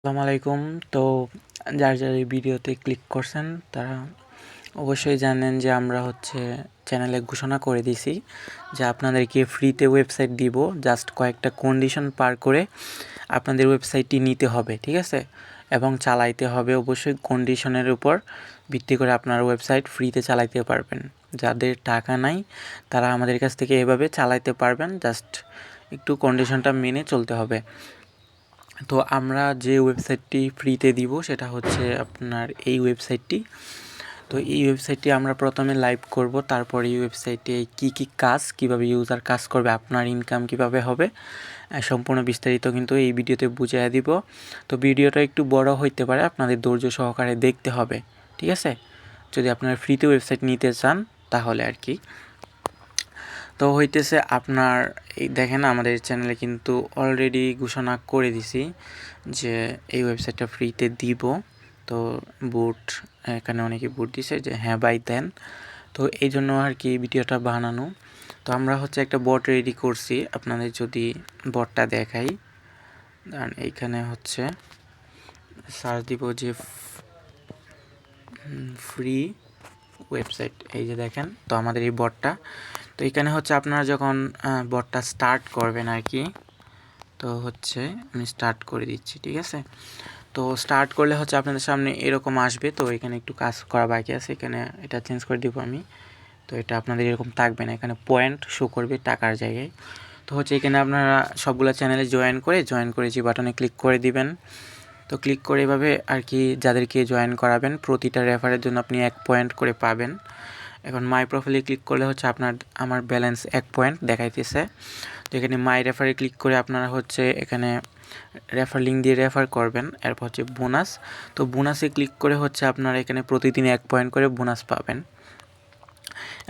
আসসালামু আলাইকুম। তো যার যার এই ভিডিওতে ক্লিক করছেন, তারা অবশ্যই জানেন যে আমরা হচ্ছে চ্যানেলে ঘোষণা করে দিছি যে আপনাদেরকে ফ্রিতে ওয়েবসাইট দিব জাস্ট কয়েকটা কন্ডিশন পার করে আপনাদের ওয়েবসাইটটি নিতে হবে, ঠিক আছে? এবং চালাইতে হবে অবশ্যই কন্ডিশনের উপর, ভিত্তি করে আপনার ওয়েবসাইট ফ্রিতে চালাইতে পারবেন। যাদের টাকা নাই, তারা আমাদের কাছ থেকে এভাবে চালাইতে পারবেন জাস্ট একটু কন্ডিশনটা মেনে চলতে হবে। তো আমরা যে ওয়েবসাইটটি ফ্রিতে দিব, সেটা হচ্ছে আপনার এই ওয়েবসাইটটি তো এই ওয়েবসাইটটি আমরা প্রথমে লাইভ করব, তারপর এই ওয়েবসাইটে কি কি কাজ, কীভাবে ইউজার কাজ করবে, আপনার ইনকাম কীভাবে হবে সম্পূর্ণ বিস্তারিত কিন্তু এই ভিডিওতে বুঝিয়ে দিব। তো ভিডিওটা একটু বড় হইতে পারে, আপনাদের ধৈর্য সহকারে দেখতে হবে, ঠিক আছে? যদি আপনারা ফ্রিতে ওয়েবসাইট নিতে চান, তাহলে আর কি। তো হইতেছে আপনার এই দেখেন আমাদের চ্যানেলে কিন্তু অলরেডি ঘোষণা করে দিছি যে এই ওয়েবসাইটটা ফ্রিতে দিব। তো বুট এখানে অনেকে বুট দিছে যে হ্যাঁ বাই দেন তো এই জন্য আর কি ভিডিওটা বানানো। তো আমরা হচ্ছে একটা বট রেডি করছি। আপনাদের যদি বটটা দেখাই। এইখানে হচ্ছে সার্চ দিব যে ফ্রি ওয়েবসাইট এই যে দেখেন, তো আমাদের এই বটটা তো এখানে হচ্ছে আপনারা যখন বটটা স্টার্ট করবেন আর কি তো হচ্ছে আমি স্টার্ট করে দিচ্ছি, ঠিক আছে? তো স্টার্ট করলে হচ্ছে আপনাদের সামনে এরকম আসবে, তো এখানে একটু কাজ করা বাকি আছে, এখানে এটা চেঞ্জ করে দিব আমি। তো এটা আপনাদের এরকম থাকবে না, এখানে পয়েন্ট শো করবে টাকার জায়গায়। তো হচ্ছে এখানে আপনারা সবগুলো চ্যানেলে জয়েন করে জয়েন করে যে বাটনে ক্লিক করে দিবেন। তো ক্লিক করে এভাবে আর কি যাদেরকে জয়েন করাবেন, প্রতিটা রেফারের জন্য আপনি এক পয়েন্ট করে পাবেন। এখন মাই প্রোফাইলে ক্লিক করলে হচ্ছে আপনার, আমার ব্যালেন্স এক পয়েন্ট দেখাইতেছে। তো এখানে মাই রেফারে ক্লিক করে আপনারা হচ্ছে এখানে রেফার লিঙ্ক দিয়ে রেফার করবেন, এরপর হচ্ছে বোনাস তো বোনাসে ক্লিক করে হচ্ছে আপনারা এখানে প্রতিদিন এক পয়েন্ট করে বোনাস পাবেন।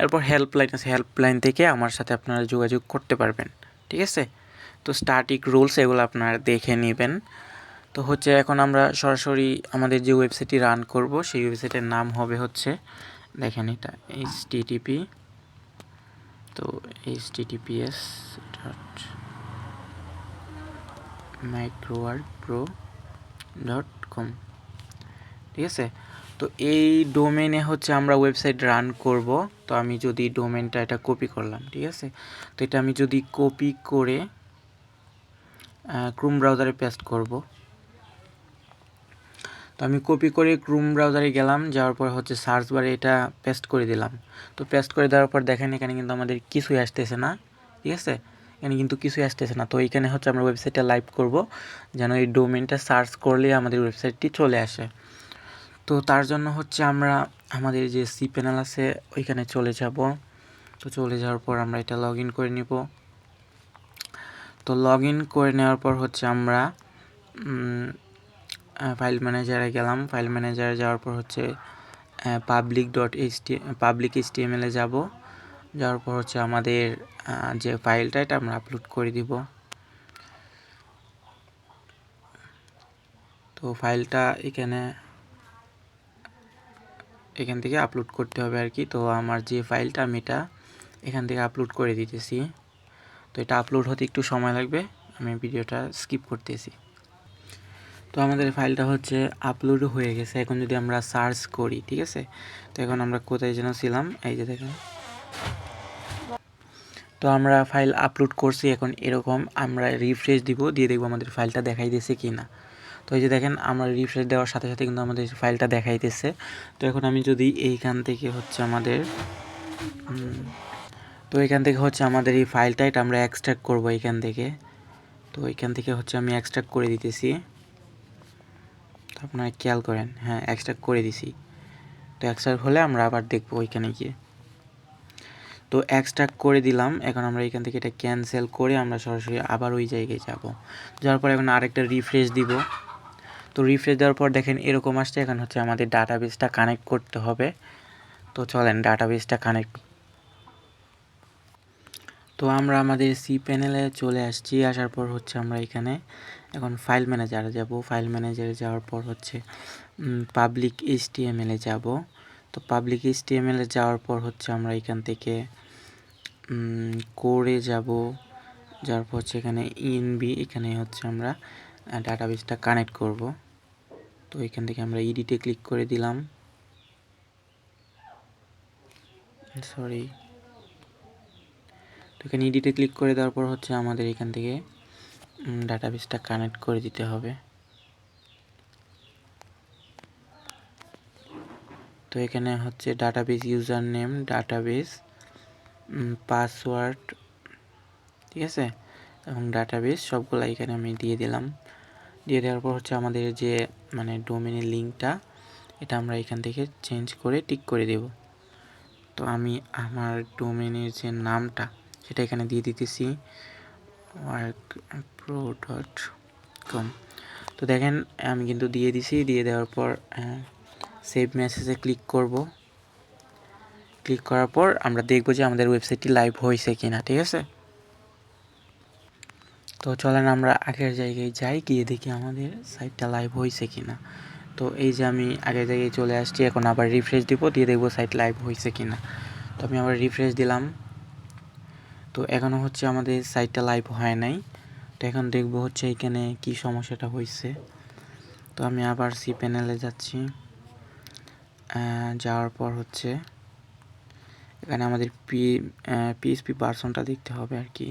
এরপর হেল্পলাইন আছে হেল্পলাইন থেকে আমার সাথে আপনারা যোগাযোগ করতে পারবেন, ঠিক আছে? তো স্টার্টিক রুলস এগুলো আপনারা দেখে নেবেন। তো হচ্ছে এখন আমরা সরাসরি আমাদের যে ওয়েবসাইটটি রান করব, সেই ওয়েবসাইটের নাম হবে হচ্ছে দেখেন এটা এইচ টিটিপি তো H TTPS dot microwork pro dot com ঠিক আছে? তো এই ডোমেনে হচ্ছে আমরা ওয়েবসাইট রান করব, তো আমি যদি ডোমেনটা এটা কপি করলাম, ঠিক আছে? তো এটা আমি যদি কপি করে ক্রোম ব্রাউজারে পেস্ট করব। তো আমি কপি করে ক্রোম ব্রাউজারে গেলাম, যাওয়ার পর হচ্ছে সার্চ বারে এটা পেস্ট করে দিলাম। তো পেস্ট করে দেওয়ার পর দেখেন এখানে কিন্তু আমাদের কিছুই আসতেছে না, ঠিক আছে? এখানে কিন্তু কিছুই আসতেছে না। তো এইখানে হচ্ছে আমরা ওয়েবসাইটটা লাইভ করব, যেন এই ডোমেনটা সার্চ করলে আমাদের ওয়েবসাইটটি চলে আসে। তো তার জন্য হচ্ছে আমরা আমাদের যে সি প্যানেল আছে, ওইখানে চলে যাব। তো চলে যাওয়ার পর আমরা এটা লগ ইন করে নিব। তো লগ ইন করে নেওয়ার পর হচ্ছে আমরা ফাইল ম্যানেজারে গেলাম। ফাইল ম্যানেজারে যাওয়ার পর হচ্ছে public dot H public H T M এলে যাব। যাওয়ার পর হচ্ছে আমাদের যে ফাইলটা এটা আমরা আপলোড করে দিব। তো ফাইলটা এখানে, এখান থেকে আপলোড করতে হবে আর কি। তো আমার যে ফাইলটা আমি এটা এখান থেকে আপলোড করে দিতেছি। তো এটা আপলোড হতে একটু সময় লাগবে। আমি ভিডিওটা স্কিপ করতেছি। তো আমাদের ফাইলটা হচ্ছে আপলোড হয়ে গেছে। এখন যদি আমরা সার্চ করি, ঠিক আছে? তো এখন আমরা কোথায় যেন ছিলাম? এই যে দেখেন। তো আমরা ফাইল আপলোড করছি, এখন এরকম আমরা রিফ্রেশ দিব, দিয়ে দেখব আমাদের ফাইলটা দেখাই দিয়েছে কি না তো এই যে দেখেন, আমরা রিফ্রেশ দেওয়ার সাথে সাথে কিন্তু আমাদের ফাইলটা দেখাইতেছে। তো এখন আমি যদি এইখান থেকে হচ্ছে আমাদের তো এখান থেকে হচ্ছে আমাদের এই ফাইলটা, এটা আমরা এক্সট্রাক্ট করব এখান থেকে। তো এখান থেকে হচ্ছে আমি এক্সট্রাক্ট করে দিতেছি। তো আপনারা খেয়াল করেন হ্যাঁ এক্সট্রাক্ট করে দিছি। তো এক্সট্রাক্ট হলে আমরা আবার দেখব ওইখানে গিয়ে। তো এক্সট্রাক্ট করে দিলাম, এখন আমরা এখান থেকে এটা ক্যান্সেল করে আমরা সরাসরি আবার ওই জায়গায় যাব। যাওয়ার পর এখন আরেকটা রিফ্রেশ দিব। তো রিফ্রেশ দেওয়ার পর দেখেন এরকম আসছে, এখন হচ্ছে আমাদের ডাটাবেসটা কানেক্ট করতে হবে। তো চলেন ডাটাবেসটা কানেক্ট তো আমরা আমাদের সি প্যানেলে চলে আসছি, আসার পর হচ্ছে আমরা এখানে এখন ফাইল ম্যানেজারে যাব। ফাইল ম্যানেজারে যাওয়ার পর হচ্ছে পাবলিক এইচ টি এম এলে যাব। তো পাবলিক এইচ টি এম এলে যাওয়ার পর হচ্ছে আমরা এখান থেকে কোরে যাব। যাওয়ার পর হচ্ছে এখানে ইনবি এখানে হচ্ছে আমরা ডাটাবেসটা কানেক্ট করব। তো এখান থেকে আমরা ইডিটে ক্লিক করে দিলাম। সরি তো এখানে ইডিটে ক্লিক করে দেওয়ার পর হচ্ছে আমাদের এখান থেকে ডাটাবেসটা কানেক্ট করে দিতে হবে। তো এখানে হচ্ছে database user name database password ঠিক আছে? এবং ডাটাবেস সবগুলো এখানে আমি দিয়ে দিলাম। দিয়ে দেওয়ার পর হচ্ছে আমাদের যে মানে ডোমেনের লিঙ্কটা এটা আমরা এখান থেকে চেঞ্জ করে টিক করে দেব। তো আমি আমার ডোমেনের যে নামটা, সেটা এখানে দিয়ে দিতেছি। ওয়ার্ক প্রো ডট কম তো দেখেন, আমি কিন্তু দিয়ে দিছি, দিয়ে দেওয়ার পর সেভ মেসেজে ক্লিক করব। ক্লিক করার পর আমরা দেখব যে আমাদের ওয়েবসাইটটি লাইভ হয়েছে কিনা, ঠিক আছে? তো চলেন আমরা আগের জায়গায় যাই, গিয়ে দেখি আমাদের সাইটটা লাইভ হয়েছে কিনা। তো এই যে আমি আগের জায়গায় চলে আসছি, এখন আবার রিফ্রেশ দিব, দিয়ে দেখব সাইট লাইভ হয়েছে কিনা। তো আমি আবার রিফ্রেশ দিলাম। তো এখনও হচ্ছে আমাদের সাইটটা লাইভ হয় নাই। তো এখন দেখব হচ্ছে এখানে কি সমস্যাটা হয়েছে তো আমি আবার সি প্যানেলে যাচ্ছি। যাওয়ার পর হচ্ছে এখানে আমাদের পি পিএসপি পার্সনটা দেখতে হবে আর কি।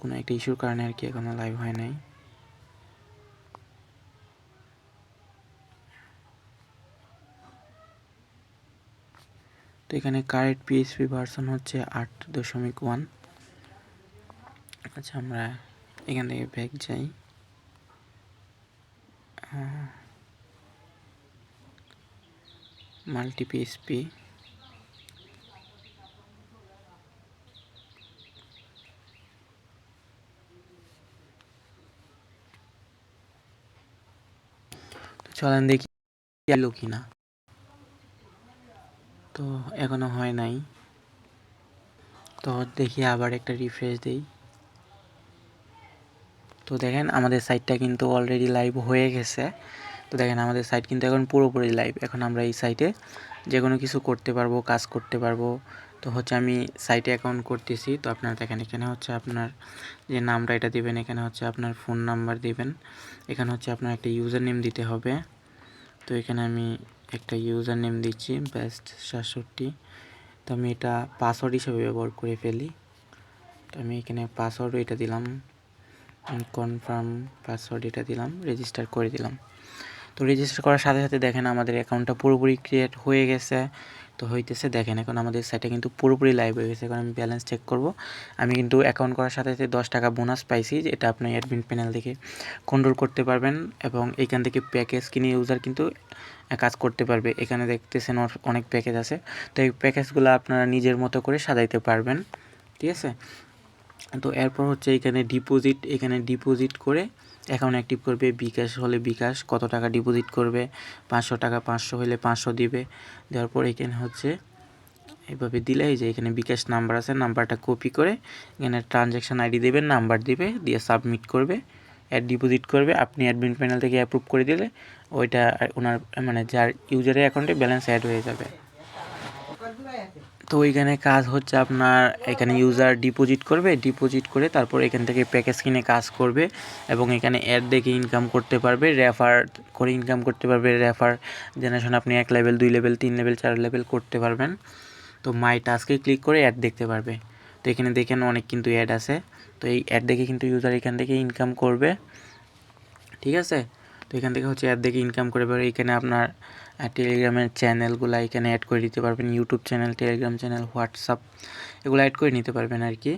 কোনো একটা ইস্যুর কারণে আর কি এখনও লাইভ হয় নাই। তো এখানে কারেক্ট পিএসপি ভার্সন হচ্ছে আট দশমিক ওয়ান আচ্ছা আমরা এখান থেকে ব্যাক যাই। মাল্টি পিএসপি চলেন দেখি এলো কি না তো এখনও হয় নাই। তো দেখি আবার একটা রিফ্রেশ দেই। তো দেখেন আমাদের সাইটটা কিন্তু অলরেডি লাইভ হয়ে গেছে। তো দেখেন আমাদের সাইট কিন্তু এখন পুরোপুরি লাইভ এখন আমরা এই সাইটে যে কোনো কিছু করতে পারব, কাজ করতে পারব। তো হচ্ছে আমি সাইটে অ্যাকাউন্ট করতেছি। তো আপনার দেখেন এখানে হচ্ছে আপনার যে নামটা এটা দিবেন, এখানে হচ্ছে আপনার ফোন নাম্বার দিবেন। এখানে হচ্ছে আপনার একটা ইউজার নেম দিতে হবে। তো এখানে আমি একটা ইউজার নেম দিচ্ছি বেস্ট সাতষট্টি। তো আমি এটা পাসওয়ার্ড হিসেবে ব্যবহার করে ফেলি। তো আমি এখানে পাসওয়ার্ড এটা দিলাম কনফার্ম পাসওয়ার্ড এটা দিলাম রেজিস্টার করে দিলাম। তো রেজিস্টার করার সাথে সাথে দেখেন আমাদের অ্যাকাউন্টটা পুরোপুরি ক্রিয়েট হয়ে গেছে। তো হইতেছে, দেখেন এখন আমাদের সাইটে কিন্তু পুরোপুরি লাইভ হয়ে গেছে। এখন আমি ব্যালেন্স চেক করব। আমি কিন্তু অ্যাকাউন্ট করার সাথে সাথে দশ টাকা বোনাস পাইছি এটা আপনি অ্যাডমিন প্যানেল থেকে কন্ট্রোল করতে পারবেন এবং এখান থেকে প্যাকেজ কিনে ইউজার কিন্তু কাজ করতে পারবে। এখানে দেখতেছেন অনেক প্যাকেজ আছে। তো এই প্যাকেজগুলো আপনারা নিজের মতো করে সাজাইতে পারবেন। ঠিক আছে? তো এরপর হচ্ছে এখানে ডিপোজিট এখানে ডিপোজিট করে অ্যাকাউন্ট অ্যাক্টিভ করবে, বিকাশ হলে বিকাশ, কত টাকা ডিপোজিট করবে, পাঁচশো টাকা, পাঁচশো হলে পাঁচশো দিবে। দেওয়ার পর এখানে হচ্ছে, এভাবে দিলে যে এখানে বিকাশ নাম্বার আছে নাম্বারটা কপি করে এখানে ট্রানজ্যাকশান আইডি দেবেন নাম্বার দিবে, দিয়ে সাবমিট করবে অ্যাড ডিপোজিট করবে। আপনি অ্যাডমিন প্যানেল থেকে অ্যাপ্রুভ করে দিলে ওইটা ওনার মানে যার ইউজারের অ্যাকাউন্টে ব্যালেন্স অ্যাড হয়ে যাবে। তো ওইখানে কাজ হচ্ছে আপনার, এখানে ইউজার ডিপোজিট করবে ডিপোজিট করে তারপর এখান থেকে প্যাকেজ কিনে কাজ করবে এবং এখানে অ্যাড দেখে ইনকাম করতে পারবে রেফার করে ইনকাম করতে পারবে রেফার জেনারেশন আপনি এক লেভেল দুই লেভেল তিন লেভেল চার লেভেল করতে পারবেন। তো মাই টাস্কে ক্লিক করে অ্যাড দেখতে পারবে। তো এখানে দেখেন অনেক কিন্তু অ্যাড আছে। তো এই অ্যাড দেখে কিন্তু ইউজার এখান থেকে ইনকাম করবে। ঠিক আছে? তো এখান থেকে হচ্ছে অ্যাড দেখে ইনকাম করে এখানে আপনার টেলিগ্রামের চ্যানেলগুলো এখানে অ্যাড করে দিতে পারবেন। YouTube channel Telegram channel WhatsApp এগুলো অ্যাড করে নিতে পারবেন আর কি।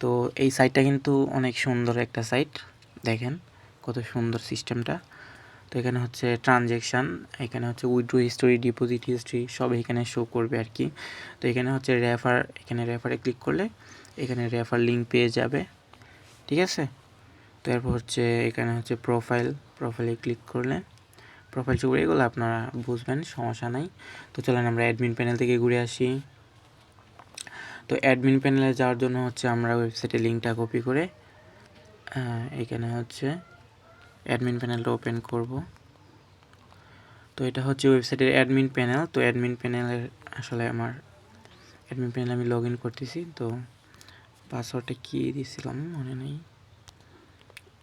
তো এই সাইটটা কিন্তু অনেক সুন্দর একটা সাইট দেখেন কত সুন্দর সিস্টেমটা তো এখানে হচ্ছে ট্রানজ্যাকশান এখানে হচ্ছে উইথড্রো হিস্টোরি ডিপোজিট হিস্ট্রি সব এখানে শো করবে আর কি। তো এখানে হচ্ছে রেফার এখানে রেফারে ক্লিক করলে এখানে রেফার লিঙ্ক পেয়ে যাবে। ঠিক আছে? তো এরপর হচ্ছে এখানে হচ্ছে প্রোফাইল প্রোফাইলে ক্লিক করলে প্রোফাইল চুপড়ে এগুলো আপনারা বুঝবেন, সমস্যা নাই। তো চলেন আমরা অ্যাডমিন প্যানেল থেকে ঘুরে আসি। তো অ্যাডমিন প্যানেলে যাওয়ার জন্য হচ্ছে আমরা ওয়েবসাইটে লিঙ্কটা কপি করে এখানে হচ্ছে অ্যাডমিন প্যানেলটা ওপেন করব। তো এটা হচ্ছে ওয়েবসাইটের অ্যাডমিন প্যানেল তো অ্যাডমিন প্যানেলের আসলে আমার অ্যাডমিন প্যানেলে আমি লগ ইন করতেছি। তো পাসওয়ার্ডটা কী দিয়েছিলাম মনে নেই।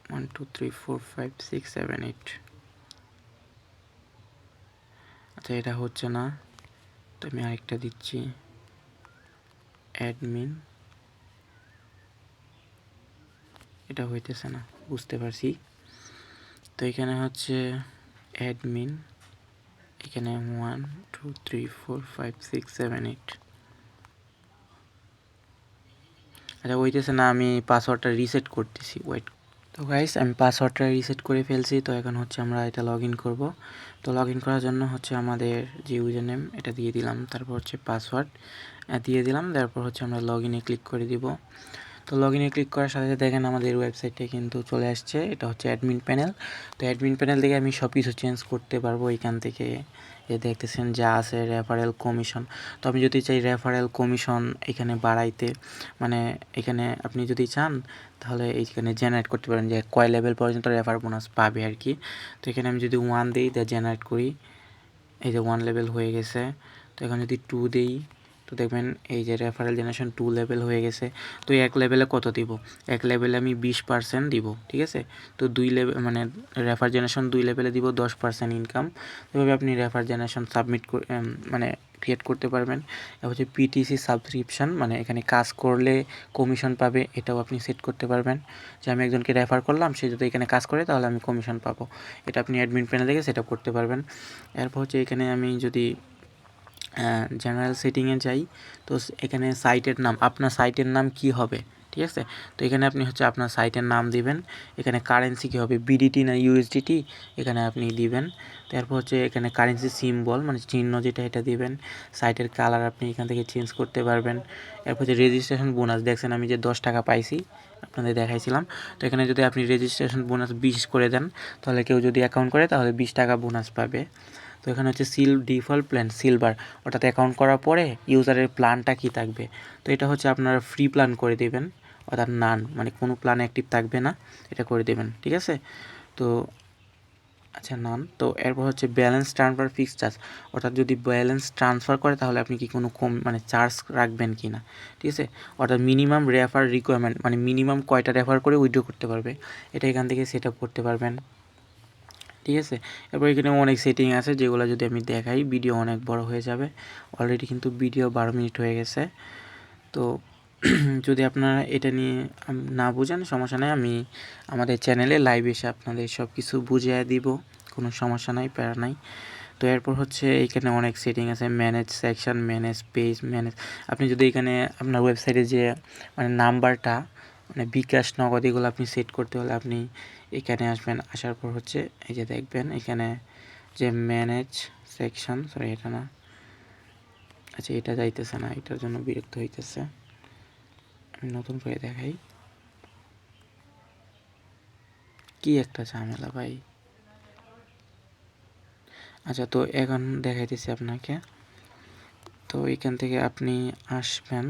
One two three four five six seven eight আচ্ছা এটা হচ্ছে না। তো আমি আরেকটা দিচ্ছি। অ্যাডমিন। এটা হইতেছে না, বুঝতে পারছি। তো এখানে হচ্ছে অ্যাডমিন। এখানে one two three four five six seven eight আচ্ছা হইতেছে না, আমি পাসওয়ার্ডটা রিসেট করতেছি। ওয়েট তো গাইস আমি পাসওয়ার্ডটা রিসেট করে ফেলছি। তো এখন হচ্ছে আমরা এটা লগ ইন করব। তো লগ ইন করার জন্য হচ্ছে আমাদের যে ইউজার নেম এটা দিয়ে দিলাম। তারপর হচ্ছে পাসওয়ার্ড দিয়ে দিলাম। তারপর হচ্ছে আমরা লগ ইনে ক্লিক করে দিব। তো লগ ইনে ক্লিক করার সাথে সাথে দেখেন আমাদের ওয়েবসাইটে কিন্তু চলে আসছে। এটা হচ্ছে অ্যাডমিন প্যানেল তো অ্যাডমিন প্যানেল থেকে আমি সব কিছু চেঞ্জ করতে পারব এখান থেকে। যে দেখতেছেন যা আছে রেফারেল কমিশন তো আমি যদি চাই রেফারেল কমিশন এখানে বাড়াইতে মানে এখানে আপনি যদি চান, তাহলে এইখানে জেনারেট করতে পারেন যে কয় লেভেল পর্যন্ত রেফার বোনাস পাবে আর কি। তো এখানে আমি যদি ওয়ান দিই তা জেনারেট করি। এই যে ওয়ান লেভেল হয়ে গেছে। তো এখন যদি টু দিই তো দেখবেন এই যে রেফারেল জেনারেশন টু লেভেল হয়ে গেছে, তো এক লেভেলে কত দিব? এক লেভেলে আমি বিশ পার্সেন্ট দিব, ঠিক আছে? তো দুই লেভেল মানে রেফার জেনারেশন দুই লেভেলে দিব দশ পার্সেন্ট ইনকাম এভাবে আপনি রেফার জেনারেশন সাবমিট মানে ক্রিয়েট করতে পারবেন। এবার হচ্ছে পিটিসি সাবস্ক্রিপশান মানে এখানে কাজ করলে কমিশন পাবে, এটাও আপনি সেট করতে পারবেন। যে আমি একজনকে রেফার করলাম, সে যদি এখানে কাজ করে, তাহলে আমি কমিশন পাবো। এটা আপনি অ্যাডমিন প্যানেল থেকে সেট করতে পারবেন। এরপর হচ্ছে এখানে আমি যদি জেনারেল সেটিংয়ে যাই, তো এখানে সাইটের নাম, আপনার সাইটের নাম কি হবে? ঠিক আছে? তো এখানে আপনি হচ্ছে আপনার সাইটের নাম দিবেন, এখানে কারেন্সি কী হবে? বিডিটি না ইউএসডিটি এখানে আপনি দিবেন, তারপর হচ্ছে এখানে কারেন্সি সিম্বল মানে চিহ্ন যেটা, এটা দিবেন সাইটের কালার আপনি এখান থেকে চেঞ্জ করতে পারবেন, এরপর হচ্ছে রেজিস্ট্রেশন বোনাস দেখছেন আমি যে দশ টাকা পাইছি, আপনাদের দেখাইছিলাম, তো এখানে যদি আপনি রেজিস্ট্রেশন বোনাস বিশ করে দেন, তাহলে কেউ যদি অ্যাকাউন্ট করে, তাহলে বিশ টাকা বোনাস পাবে। তো এখানে হচ্ছে সিল ডিফল্ট প্ল্যান সিলভার অর্থাৎ অ্যাকাউন্ট করার পরে ইউজারের প্ল্যানটা কি থাকবে? তো এটা হচ্ছে আপনারা ফ্রি প্ল্যান করে দেবেন, অর্থাৎ নান মানে কোনো প্ল্যান অ্যাক্টিভ থাকবে না, এটা করে দেবেন, ঠিক আছে? তো আচ্ছা নান তো এরপর হচ্ছে ব্যালেন্স ট্রান্সফার ফিক্সড চার্জ অর্থাৎ যদি ব্যালেন্স ট্রান্সফার করে তাহলে আপনি কি কোনো কম মানে চার্জ রাখবেন কি না, ঠিক আছে? অর্থাৎ মিনিমাম রেফার রিকোয়ারমেন্ট মানে মিনিমাম কয়টা রেফার করে উইথড্র করতে পারবে, এটা এখান থেকে সেট আপ করতে পারবেন। ঠিক আছে? এরপর এখানে অনেক সেটিং আছে যেগুলো যদি আমি দেখাই ভিডিও অনেক বড় হয়ে যাবে। অলরেডি কিন্তু ভিডিও বারো মিনিট হয়ে গেছে। তো যদি আপনারা এটা নিয়ে না বুঝেন, সমস্যা নেই। আমি আমাদের চ্যানেলে লাইভ এসে আপনাদের সব কিছু বুঝিয়ে দিব। কোনো সমস্যা নাই, প্যারা নাই। তো এরপর হচ্ছে এখানে অনেক সেটিং আছে। Manage section manage page manage আপনি যদি এখানে আপনার ওয়েবসাইটে যে মানে নাম্বারটা মানে বিকাশ নগদ এগুলো আপনি সেট করতে হলে আপনি এখানে আসবেন, আসার পর হচ্ছে এই যে দেখবেন এখানে যে ম্যানেজ সেকশন সরি এটা না আচ্ছা এটা যাইতেছে না, এটার জন্য বিরক্ত হইতেছে। আমি নতুন করে দেখাই। কি একটা ঝামেলা ভাই। আচ্ছা তো এখন দেখাইতেছি আপনাকে। তো এখান থেকে আপনি আসবেন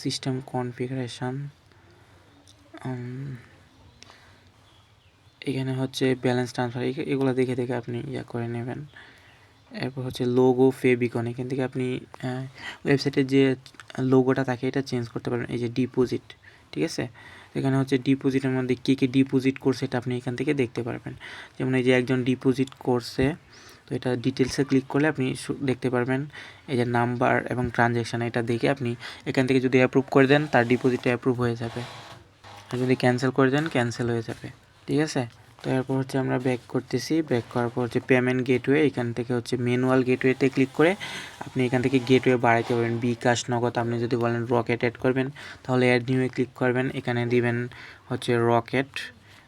সিস্টেম কনফিগারেশন এখানে হচ্ছে ব্যালেন্স ট্রান্সফার এগুলো দেখে দেখে আপনি ইয়া করে নেবেন। এরপর হচ্ছে লোগো ফেবিকন এখান থেকে আপনি ওয়েবসাইটের যে লোগোটা থাকে, এটা চেঞ্জ করতে পারবেন এই যে ডিপোজিট ঠিক আছে? এখানে হচ্ছে ডিপোজিটের মধ্যে কী কী ডিপোজিট করছে এটা আপনি এখান থেকে দেখতে পারবেন। যেমন এই যে একজন ডিপোজিট করছে তো এটা ডিটেলসে ক্লিক করলে আপনি দেখতে পারবেন, এই যে নাম্বার এবং ট্রানজ্যাকশান এটা দেখে আপনি এখান থেকে যদি অ্যাপ্রুভ করে দেন, তার ডিপোজিটটা অ্যাপ্রুভ হয়ে যাবে। আর যদি ক্যান্সেল করে দেন ক্যান্সেল হয়ে যাবে। ঠিক আছে? তো এরপর হচ্ছে আমরা ব্যাক করতেছি। ব্যাক করার পর হচ্ছে পেমেন্ট গেটওয়ে এখান থেকে হচ্ছে ম্যানুয়াল গেটওয়েতে ক্লিক করে আপনি এখান থেকে গেটওয়ে বাড়াইতে পারবেন। বিকাশ, নগদ, আপনি যদি বলেন রকেট অ্যাড করবেন, তাহলে অ্যাড নিউয়ে ক্লিক করবেন। এখানে দিবেন হচ্ছে রকেট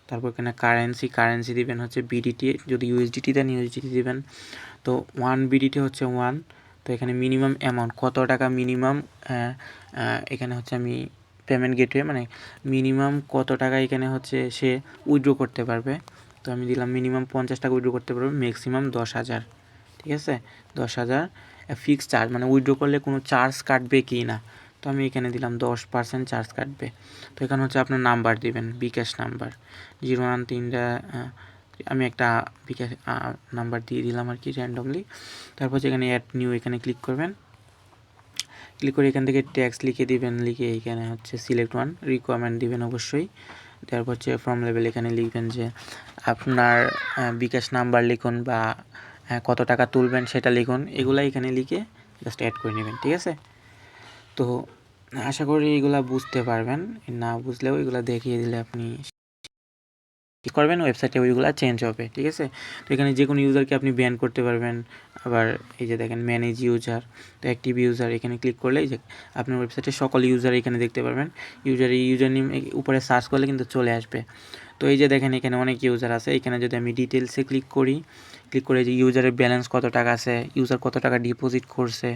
তারপর এখানে কারেন্সি কারেন্সি দিবেন হচ্ছে বিডিটি যদি ইউএসডিটি দেন ইউএসডিটি দিবেন। তো ওয়ান বিডিটি হচ্ছে ওয়ান তো এখানে মিনিমাম অ্যামাউন্ট কত টাকা মিনিমাম এখানে হচ্ছে আমি পেমেন্ট গেটওয়ে মানে মিনিমাম কত টাকা এখানে হচ্ছে সে উইথড্র করতে পারবে। তো আমি দিলাম মিনিমাম পঞ্চাশ টাকা উইথড্র করতে পারবে ম্যাক্সিমাম দশ হাজার। ঠিক আছে? দশ হাজার ফিক্সড চার্জ মানে উইথড্র করলে কোনো চার্জ কাটবে কি না? তো আমি এখানে দিলাম দশ পার্সেন্ট চার্জ কাটবে। তো এখানে হচ্ছে আপনার নাম্বার দিবেন, বিকাশ নাম্বার জিরো ওয়ান তিনটা আমি একটা বিকাশ নাম্বার দিয়ে দিলাম আর কি র্যান্ডমলি তারপর হচ্ছে এখানে অ্যাড নিউ এখানে ক্লিক করবেন। ক্লিক করে এখান থেকে ট্যাক্স লিখে দিবেন, লিখে এখানে হচ্ছে সিলেক্ট ওয়ান রিকোয়ারমেন্ট দিবেন অবশ্যই। তারপর হচ্ছে ফর্ম লেভেল এখানে লিখবেন যে আপনার বিকাশ নাম্বার লিখুন বা কত টাকা তুলবেন সেটা লিখুন এগুলা এখানে লিখে জাস্ট অ্যাড করে নেবেন, ঠিক আছে? তো আশা করি এগুলা বুঝতে পারবেন, না বুঝলেও এগুলা দেখিয়ে দিলে আপনি কি করবেন? ওয়েবসাইটে ওইগুলো চেঞ্জ হবে, ঠিক আছে? তো এখানে যে কোনো ইউজারকে আপনি ব্যান করতে পারবেন। আবার এই যে দেখেন ম্যানেজ ইউজার তো অ্যাক্টিভ ইউজার এখানে ক্লিক করলে এই যে আপনার ওয়েবসাইটে সকল ইউজার এখানে দেখতে পারবেন। ইউজার ইউজার নেম উপরে সার্চ করলে কিন্তু চলে আসবে। তো এই যে দেখেন, এখানে অনেক ইউজার আছে। এখানে যদি আমি ডিটেলসে ক্লিক করি ক্লিক করে যে ইউজারের ব্যালেন্স কত টাকা আছে ইউজার কত টাকা ডিপোজিট করছে,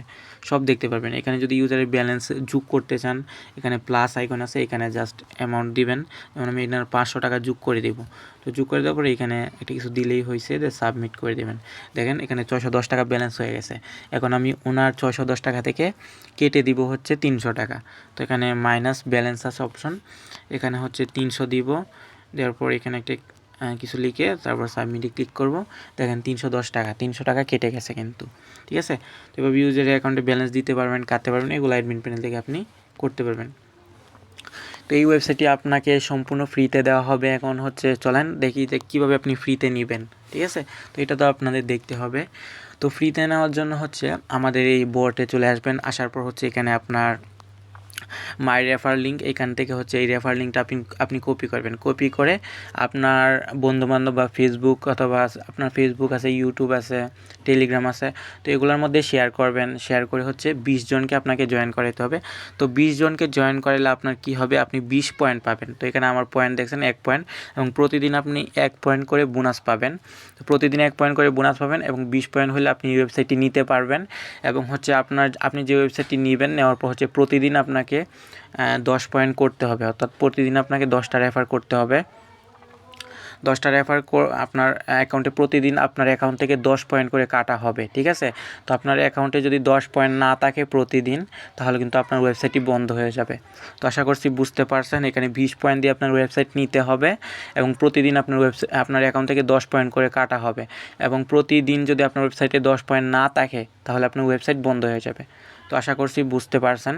সব দেখতে পারবেন। এখানে যদি ইউজারের ব্যালেন্স যোগ করতে চান, এখানে প্লাস আইকন আছে, এখানে জাস্ট অ্যামাউন্ট দিবেন। যেমন আমি এখানে পাঁচশো টাকা যোগ করে দেবো। তো যোগ করে দেওয়ার পরে এখানে একটা কিছু দিলেই হয়েছে, যে সাবমিট করে দেবেন। দেখেন, এখানে ছয়শো দশ টাকা ব্যালেন্স হয়ে গেছে। এখন আমি ওনার ছয়শো দশ টাকা থেকে কেটে দিব হচ্ছে তিনশো টাকা। তো এখানে মাইনাস ব্যালেন্স আছে অপশন এখানে হচ্ছে তিনশো দিব। দেওয়ার পর এখানে একটা কিছু লিখে তারপর সাবমিটে ক্লিক করব। দেখেন তিনশো দশ টাকা, তিনশো টাকা কেটে গেছে কিন্তু, ঠিক আছে? তো এভাবে ইউজারের অ্যাকাউন্টে ব্যালেন্স দিতে পারবেন, কাটতে পারবেন, এগুলো অ্যাডমিন প্যানেল থেকে আপনি করতে পারবেন। তো এই ওয়েবসাইটটি আপনাকে সম্পূর্ণ ফ্রিতে দেওয়া হবে। এখন হচ্ছে চলেন দেখি যে কীভাবে আপনি ফ্রিতে নেবেন, ঠিক আছে? তো এটা তো আপনাদের দেখতে হবে। তো ফ্রিতে নেওয়ার জন্য হচ্ছে আমাদের এই বোর্ডে চলে আসবেন। আসার পর হচ্ছে এখানে আপনার মাই রেফার লিঙ্ক এখান থেকে হচ্ছে এই রেফার লিঙ্কটা আপনি আপনি কপি করবেন। কপি করে আপনার বন্ধুবান্ধব বা ফেসবুক অথবা আপনার ফেসবুক আছে ইউটিউব আছে টেলিগ্রাম আছে, তো এগুলোর মধ্যে শেয়ার করবেন। শেয়ার করে হচ্ছে বিশ জনকে আপনাকে জয়েন করাতে হবে। তো বিশ জনকে জয়েন করালে আপনার কি হবে? আপনি বিশ পয়েন্ট পাবেন। তো এখানে আমার পয়েন্ট দেখছেন, এক পয়েন্ট এবং প্রতিদিন আপনি এক পয়েন্ট করে বোনাস পাবেন। তো প্রতিদিন এক পয়েন্ট করে বোনাস পাবেন, এবং বিশ পয়েন্ট হলে আপনি ওয়েবসাইটটি নিতে পারবেন। এবং হচ্ছে আপনার, আপনি যে ওয়েবসাইটটি নেবেন, নেওয়ার পর হচ্ছে প্রতিদিন আপনাকে দশ পয়েন্ট করতে হবে। অর্থাৎ প্রতিদিন আপনাকে দশটা রেফার করতে হবে। দশটা রেফার আপনার অ্যাকাউন্টে প্রতিদিন আপনার অ্যাকাউন্ট থেকে দশ পয়েন্ট করে কাটা হবে, ঠিক আছে? তো আপনার অ্যাকাউন্টে যদি দশ পয়েন্ট না থাকে প্রতিদিন, তাহলে কিন্তু আপনার ওয়েবসাইটটি বন্ধ হয়ে যাবে। তো আশা করছি বুঝতে পারছেন, এখানে বিশ পয়েন্ট দিয়ে আপনার ওয়েবসাইট নিতে হবে এবং প্রতিদিন আপনার ওয়েবসাইট আপনার অ্যাকাউন্ট থেকে দশ পয়েন্ট করে কাটা হবে। এবং প্রতিদিন যদি আপনার ওয়েবসাইটে দশ পয়েন্ট না থাকে, তাহলে আপনার ওয়েবসাইট বন্ধ হয়ে যাবে। তো আশা করছি বুঝতে পারছেন।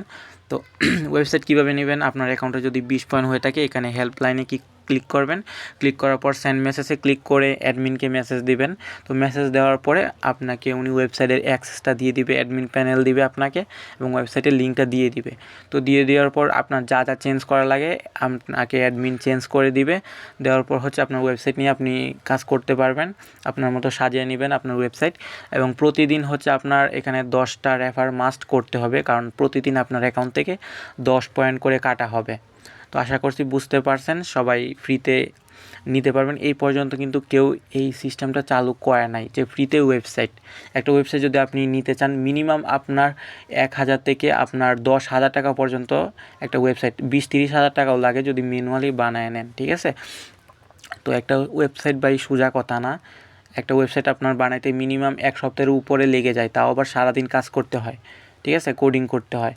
তো ওয়েবসাইট কীভাবে নেবেন? আপনার অ্যাকাউন্টে যদি বিশ পয়েন্ট হয়ে থাকে, এখানে হেল্পলাইনে কি ক্লিক করবেন। ক্লিক করার পর সেন্ড মেসেজে ক্লিক করে অ্যাডমিনকে মেসেজ দিবেন। তো মেসেজ দেওয়ার পরে আপনাকে উনি ওয়েবসাইটের অ্যাক্সেসটা দিয়ে দিবে অ্যাডমিন প্যানেল দিবে আপনাকে এবং ওয়েবসাইটের লিঙ্কটা দিয়ে দিবে। তো দিয়ে দেওয়ার পর আপনার যা যা চেঞ্জ করা লাগে আপনাকে অ্যাডমিন চেঞ্জ করে দিবে। দেওয়ার পর হচ্ছে আপনার ওয়েবসাইট নিয়ে আপনি কাজ করতে পারবেন, আপনার মতো সাজিয়ে নেবেন আপনার ওয়েবসাইট এবং প্রতিদিন হচ্ছে আপনার এখানে দশটা রেফার মাস্ট করতে হবে কারণ প্রতিদিন আপনার অ্যাকাউন্ট থেকে দশ পয়েন্ট করে কাটা হবে। তো আশা করছি বুঝতে পারছেন, সবাই ফ্রিতে নিতে পারবেন। এই পর্যন্ত কিন্তু কেউ এই সিস্টেমটা চালু করে নাই, যে ফ্রিতে ওয়েবসাইট একটা ওয়েবসাইট যদি আপনি নিতে চান মিনিমাম আপনার এক হাজার থেকে আপনার দশ হাজার টাকা পর্যন্ত একটা ওয়েবসাইট বিশ তিরিশ হাজার টাকাও লাগে যদি ম্যানুয়ালি বানায় নেন, ঠিক আছে? তো একটা ওয়েবসাইট বাই সোজা কথা না, একটা ওয়েবসাইট আপনার বানাইতে মিনিমাম এক সপ্তাহের উপরে লেগে যায়, তাও আবার সারাদিন কাজ করতে হয়, ঠিক আছে? কোডিং করতে হয়।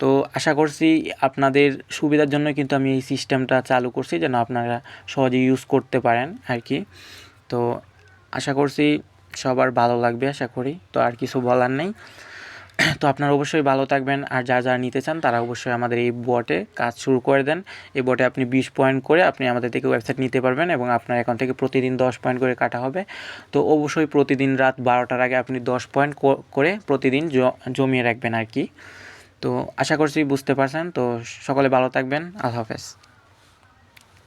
তো আশা করছি আপনাদের সুবিধার জন্য কিন্তু আমি এই সিস্টেমটা চালু করছি যেন আপনারা সহজে ইউজ করতে পারেন আর কি তো আশা করছি সবার ভালো লাগবে আশা করি, তো আর কিছু বলার নেই। তো আপনারা অবশ্যই ভালো থাকবেন, আর যা যা নিতে চান তারা অবশ্যই আমাদের এই বটে কাজ শুরু করে দেন। এই বটে আপনি বিশ পয়েন্ট করে আপনি আমাদের থেকে ওয়েবসাইট নিতে পারবেন এবং আপনার অ্যাকাউন্ট থেকে প্রতিদিন দশ পয়েন্ট করে কাটা হবে। তো অবশ্যই প্রতিদিন রাত বারোটার আগে আপনি দশ পয়েন্ট করে প্রতিদিন জমিয়ে রাখবেন আর কি তো আশা করছি বুঝতে পারছেন। তো সকলে ভালো থাকবেন। আল্লাহ হাফেজ।